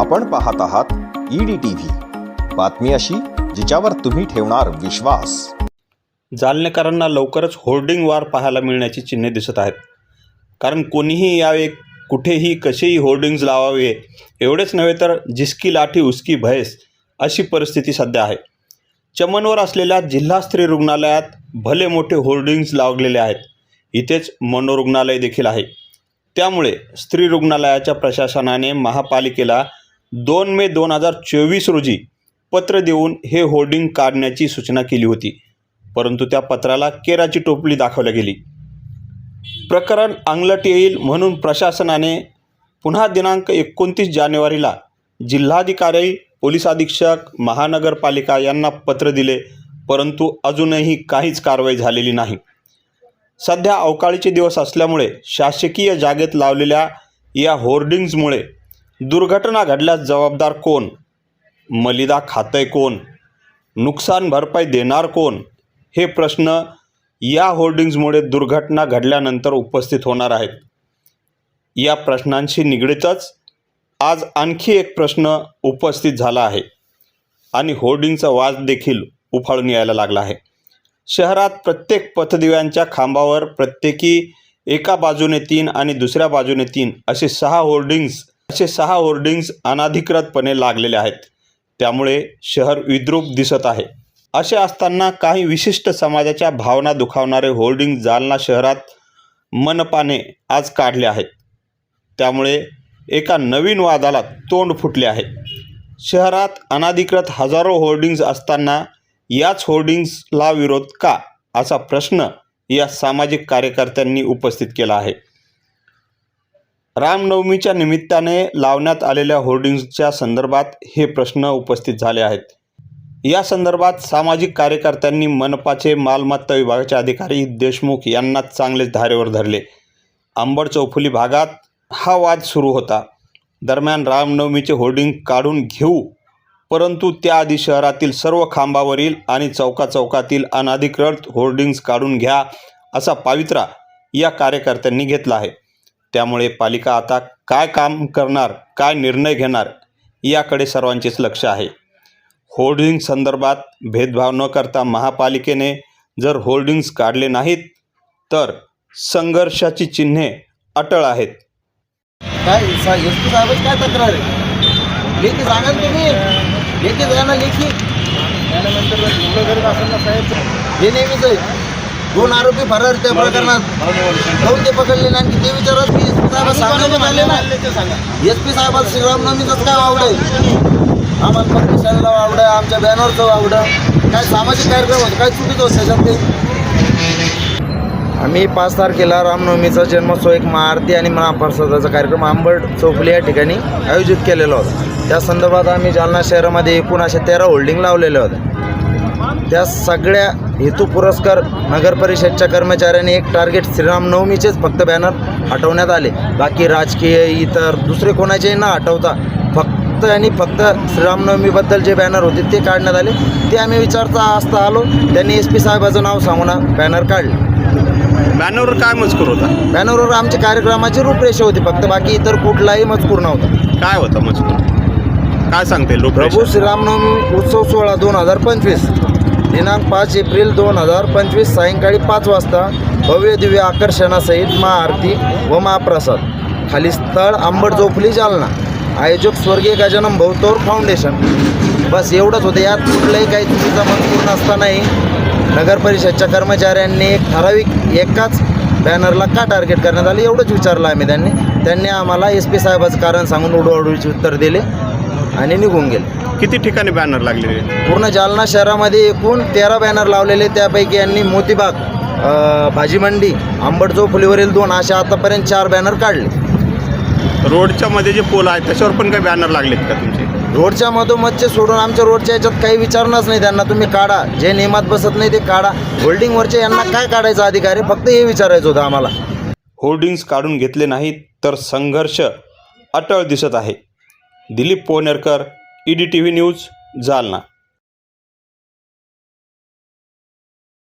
आपण पाहत आहात ईडी टीव्ही बातमी अशी जिच्यावर तुम्ही ठेवणार विश्वास. जालनेकरांना लवकरच होर्डिंग वार पाहायला मिळण्याची चिन्हे दिसत आहेत. कारण कोणीही यावे कुठेही कसेही होर्डिंग्ज लावावे एवढेच नव्हे तर जिसकी लाठी उसकी भैस अशी परिस्थिती सध्या आहे. चमनवर असलेल्या जिल्हा स्त्री रुग्णालयात भले मोठे होर्डिंग्ज लावलेले आहेत इथेच मनोरुग्णालय देखील आहे. त्यामुळे स्त्री रुग्णालयाच्या प्रशासनाने महापालिकेला दोन मे दोन हजार चोवीस रोजी पत्र देऊन हे होर्डिंग काढण्याची सूचना केली होती. परंतु त्या पत्राला केराची टोपली दाखवल्या गेली. प्रकरण अंगलट येईल म्हणून प्रशासनाने पुन्हा दिनांक एकोणतीस जानेवारीला जिल्हाधिकारी पोलीस अधीक्षक महानगरपालिका यांना पत्र दिले परंतु अजूनही काहीच कारवाई झालेली नाही. सध्या अवकाळीचे दिवस असल्यामुळे शासकीय जागेत लावलेल्या या होर्डिंग्जमुळे दुर्घटना घडल्यास जबाबदार कोण? मलिदा खातंय कोण? नुकसान भरपाई देणार कोण? हे प्रश्न या होर्डिंग्जमुळे दुर्घटना घडल्यानंतर उपस्थित होणार आहेत. या प्रश्नांशी निगडीतच आज आणखी एक प्रश्न उपस्थित झाला आहे आणि होर्डिंगचा वाज देखील उफाळून यायला लागला आहे. शहरात प्रत्येक पथदिव्यांच्या खांबावर प्रत्येकी एका बाजूने तीन आणि दुसऱ्या बाजूने तीन असे सहा होर्डिंग्ज असे सहा होर्डिंग्ज अनाधिकृतपणे लागलेले आहेत. त्यामुळे शहर विद्रूप दिसत आहे. असे असताना काही विशिष्ट समाजाच्या भावना दुखावणारे होर्डिंग जालना शहरात मनपाने आज काढले आहेत. त्यामुळे एका नवीन वादाला तोंड फुटले आहे. शहरात अनाधिकृत हजारो होर्डिंग्ज असताना याच होर्डिंग्जला विरोध का? असा प्रश्न या सामाजिक कार्यकर्त्यांनी उपस्थित केला आहे. रामनवमीच्या निमित्ताने लावण्यात आलेल्या होर्डिंग्जच्या संदर्भात हे प्रश्न उपस्थित झाले आहेत. या संदर्भात सामाजिक कार्यकर्त्यांनी मनपाचे मालमत्ता विभागाचे अधिकारी देशमुख यांना चांगलेच धारेवर धरले. अंबड चौफुली भागात हा वाद सुरू होता. दरम्यान रामनवमीचे होर्डिंग काढून घेऊ परंतु त्याआधी शहरातील सर्व खांबावरील आणि चौका चौकातील अनाधिकृत होर्डिंग्ज काढून घ्या असा पावित्रा या कार्यकर्त्यांनी घेतला आहे. त्यामुळे पालिका आता काय काम करणार काय निर्णय घेणार याकडे सर्वांचेच लक्ष आहे. होर्डिंग संदर्भात भेदभाव न करता महापालिकेने जर होर्डिंग्ज काढले नाहीत तर संघर्षाची चिन्हे अटळ आहेत. काय सा साहेबाची काय तक्रार आहे? लेखी सांगा ना तुम्ही. लेखी जा ना लेखी. त्यानंतर करत असेल ना साहेब हे नेहमीच आहे. दोन आरोपी फरार त्या प्रकरणात. जाऊन ते पकडले नाही आणखी ते विचारत मी एस पी साहेब सांगण्यात आले ना एस पी साहेबाला श्रीरामनवमीचंच काय वावड आहे? आम्हाला परमिशनला वावड आहे आमच्या बॅनरचं वावड काय सामाजिक कार्यक्रम होतं काय चुकीचं होतं त्याच्यात ते? आम्ही पाच तारखेला रामनवमीचा जन्मोत्सव एक महाआरती आणि महाप्रसादाचा कार्यक्रम आंबड चौफुली या ठिकाणी आयोजित केलेला होता. त्या संदर्भात आम्ही जालना शहरामध्ये एकूण अशा तेरा होल्डिंग लावलेल्या होत्या त्या सगळ्या हेतू पुरस्कार नगर परिषदच्या कर्मचाऱ्यांनी एक टार्गेट श्रीरामनवमीचेच फक्त बॅनर हटवण्यात आले. बाकी राजकीय इतर दुसरे कोणाचेही न हटवता फक्त आणि फक्त श्रीरामनवमीबद्दल जे बॅनर होते ते काढण्यात आले. ते आम्ही विचारता असता आलो. त्यांनी एस पी साहेबाचं नाव सांगून बॅनर काढले. बॅनरवर काय मजकूर होता? बॅनरवर आमच्या कार्यक्रमाची रूपरेषा होती. फक्त बाकी इतर कुठलाही मजकूर नव्हता. काय होता मजकूर? काय सांगते लोक प्रभू श्रीरामनवमी उत्सव सोहळा दोन हजार पंचवीस. दिनांक पाच एप्रिल दोन हजार पंचवीस सायंकाळी पाच वाजता भव्य दिव्य आकर्षणासहित महाआरती व महाप्रसाद. खाली स्थळ आंबट चौफुली जालना. आयोजक स्वर्गीय गजानन भवतोर फाउंडेशन. बस एवढंच होतं यात कुठलंही काही चुकीचा मजकूर नसतानाही नगर परिषदच्या कर्मचाऱ्यांनी एक ठराविक एकाच बॅनरला का टार्गेट करण्यात आलं? एवढंच विचारलं आम्ही त्यांनी. त्यांनी आम्हाला एस पी साहेबाचं कारण सांगून उडवाडूचे उत्तर दिले. आणि निघून गेले. किती ठिकाणी बॅनर लागलेले? पूर्ण जालना शहरामध्ये एकूण तेरा बॅनर लावलेले त्यापैकी यांनी मोतीबाग अ, भाजी मंडी आंबट चौफुलीवरील दोन अशा आतापर्यंत चार बॅनर काढले. रोडच्या मध्ये जे पोल आहे त्याच्यावर पण काही बॅनर लागलेत का तुमचे? रोडच्या मधोमधचे सोडून आमच्या रोडच्या याच्यात काही विचारणंच नाही. त्यांना तुम्ही काढा. जे नियमात बसत नाही ते काढा. होल्डिंगवरचे यांना काय काढायचा अधिकार? आहे फक्त हे विचारायचं होतं आम्हाला. होर्डिंग्ज काढून घेतले नाहीत तर संघर्ष अटळ दिसत आहे. Dilip Ponerkar E D T V news Jalna.